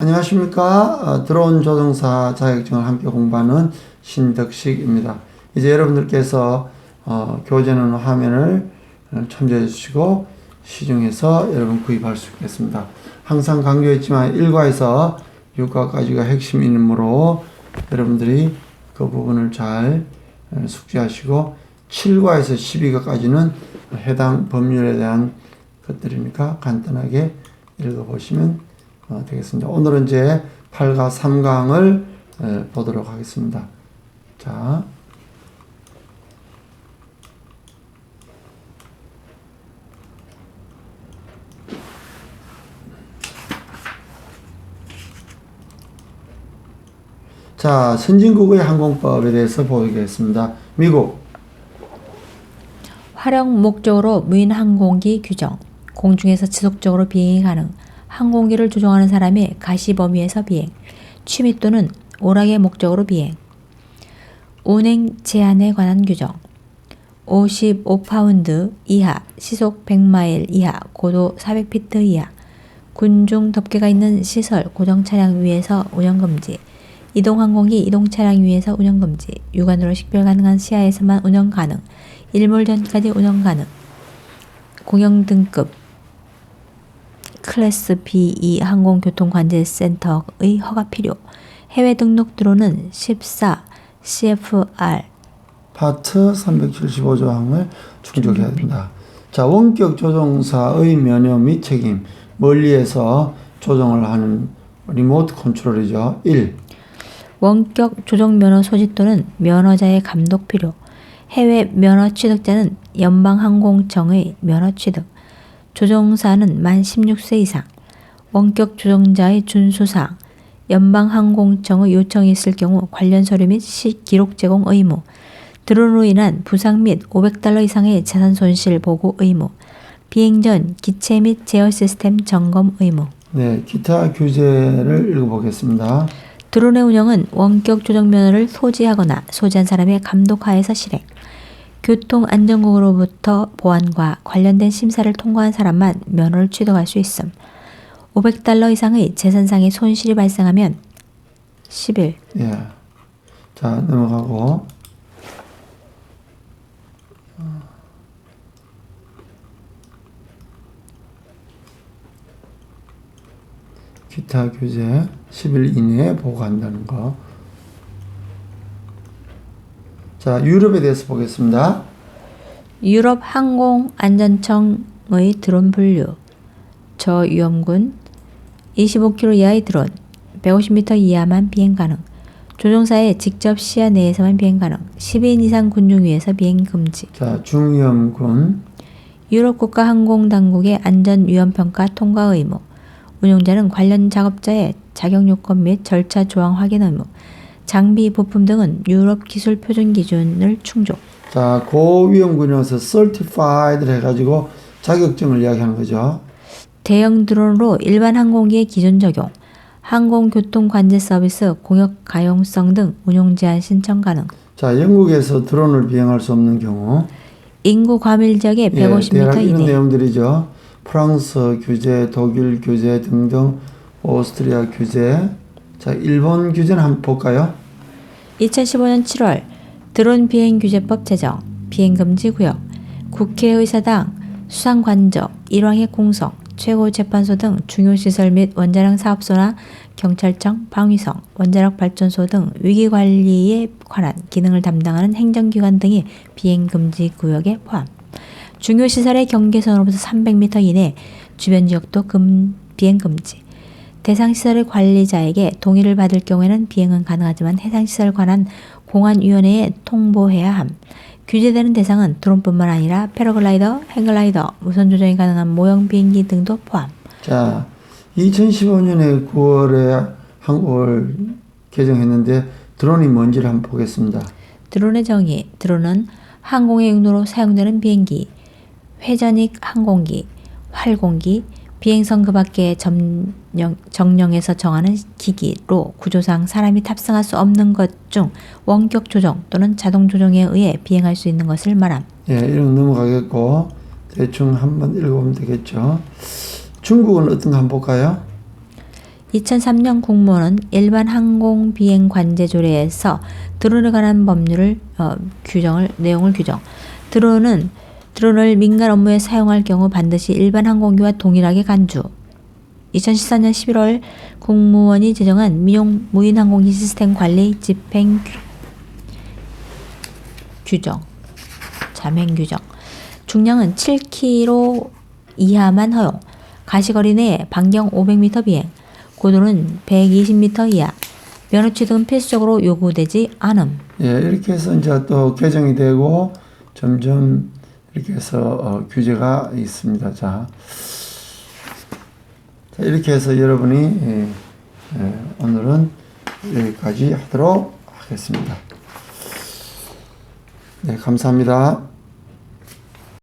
안녕하십니까. 어, 드론 조종사 자격증을 함께 공부하는 신덕식입니다. 이제 여러분들께서 어, 교재는 화면을 어, 참조해 주시고 시중에서 여러분 구입할 수 있겠습니다. 항상 강조했지만 1과에서 6과까지가 핵심 이름으로 여러분들이 그 부분을 잘 어, 숙지하시고 7과에서 12과까지는 해당 법률에 대한 것들이니까 간단하게 읽어보시면 어, 되겠습니다. 오늘은 이제 8과 3강을 에, 보도록 하겠습니다. 자. 자, 선진국의 항공법에 대해서 보겠습니다. 미국, 활용 목적으로 무인 항공기 규정. 공중에서 지속적으로 비행이 가능. 항공기를 조종하는 사람의 가시 범위에서 비행. 취미 또는 오락의 목적으로 비행. 운행 제한에 관한 규정. 55파운드 이하, 시속 100마일 이하, 고도 400피트 이하. 군중 덮개가 있는 시설, 고정 차량 위에서 운영 금지. 이동 항공기 이동 차량 위에서 운영 금지. 육안으로 식별 가능한 시야에서만 운영 가능. 일몰 전까지 운영 가능. 공영 등급 클래스 B2 항공교통관제센터의 허가 필요. 해외 등록 드론은 14 CFR 파트 375조항을 충족해야 된다. 자, 원격 조종사의 면허 및 책임, 멀리에서 조종을 하는 리모트 컨트롤이죠. 1. 원격 조종 면허 소지 또는 면허자의 감독 필요. 해외 면허 취득자는 연방항공청의 면허 취득. 조종사는 만 16세 이상. 원격 조종자의 준수사항. 연방항공청의 요청이 있을 경우 관련 서류 및 시 기록 제공 의무. 드론으로 인한 부상 및 500달러 이상의 재산 손실 보고 의무. 비행 전 기체 및 제어 시스템 점검 의무. 네, 기타 규제를 읽어보겠습니다. 드론의 운영은 원격 조정 면허를 소지하거나 소지한 사람의 감독하에서 실행. 교통안전국으로부터 보안과 관련된 심사를 통과한 사람만 면허를 취득할 수 있음. 500달러 이상의 재산상의 손실이 발생하면 10일. 예. 자, 넘어가고. 기타 규제 10일 이내에 보고한다는 거. 자, 유럽에 대해서 보겠습니다. 유럽 항공 안전청의 드론 분류. 저위험군 25km 이하의 드론 150m 이하만 비행 가능. 조종사의 직접 시야 내에서만 비행 가능. 10인 이상 군중 위에서 비행 금지. 자, 중위험군. 유럽 국가 항공 당국의 안전 위험 평가 통과 의무. 운용자는 관련 작업자의 자격 요건 및 절차 조항 확인 의무. 장비 부품 등은 유럽 기술 표준 기준을 충족. 자, 고위험군이어서 certified를 해가지고 자격증을 이야기하는 거죠. 대형 드론으로 일반 항공기의 기준 적용. 항공교통 관제 서비스 공역 가용성 등 운용 제한 신청 가능. 자, 영국에서 드론을 비행할 수 없는 경우. 인구 과밀 지역의 예, 150m 대략 이런 이내. 내용들이죠. 프랑스 규제, 독일 규제 등등, 오스트리아 규제. 자, 일본 규제는 한번 볼까요? 2015년 7월 드론 비행 규제법 제정, 비행 금지 구역, 국회의사당, 수상관저, 일왕의 공성, 최고재판소 등 중요 시설 및 원자력 사업소나 경찰청, 방위성, 원자력 발전소 등 위기 관리에 관한 기능을 담당하는 행정기관 등이 비행 금지 구역에 포함. 중요 시설의 경계선으로부터 300m 이내 주변 지역도 금 비행 금지. 대상 시설의 관리자에게 동의를 받을 경우에는 비행은 가능하지만 해당 시설 관한 공안위원회에 통보해야 함. 규제되는 대상은 드론뿐만 아니라 패러글라이더, 행글라이더, 무선 조정이 가능한 모형 비행기 등도 포함. 자, 2015년에 9월에 한국을 개정했는데 드론이 뭔지를 한번 보겠습니다. 드론의 정의. 드론은 항공의 용도로 사용되는 비행기, 회전익 항공기, 활공기, 비행선 그 밖의 점령, 정령에서 정하는 기기로 구조상 사람이 탑승할 수 없는 것 중 원격 조정 또는 자동 조정에 의해 비행할 수 있는 것을 말함. 예, 이런 거 넘어가겠고, 대충 한번 읽어보면 되겠죠. 중국은 어떤 거 한번 볼까요? 2003년 국무원은 일반 항공 비행 관제 조례에서 드론에 관한 법률을 어, 규정을 내용을 규정. 드론은 드론을 민간 업무에 사용할 경우 반드시 일반 항공기와 동일하게 간주. 2014년 11월 국무원이 제정한 민용 무인 항공기 시스템 관리 집행 규- 규정. 자맹 규정. 중량은 7kg 이하만 허용. 가시거리 내 반경 500m 비행. 고도는 120m 이하. 면허 취득은 필수적으로 요구되지 않음. 예, 이렇게 해서 이제 또 개정이 되고 점점 이렇게 해서 어, 규제가 있습니다. 자, 자 이렇게 해서 여러분이 예, 예, 오늘은 여기까지 하도록 하겠습니다. 네, 감사합니다.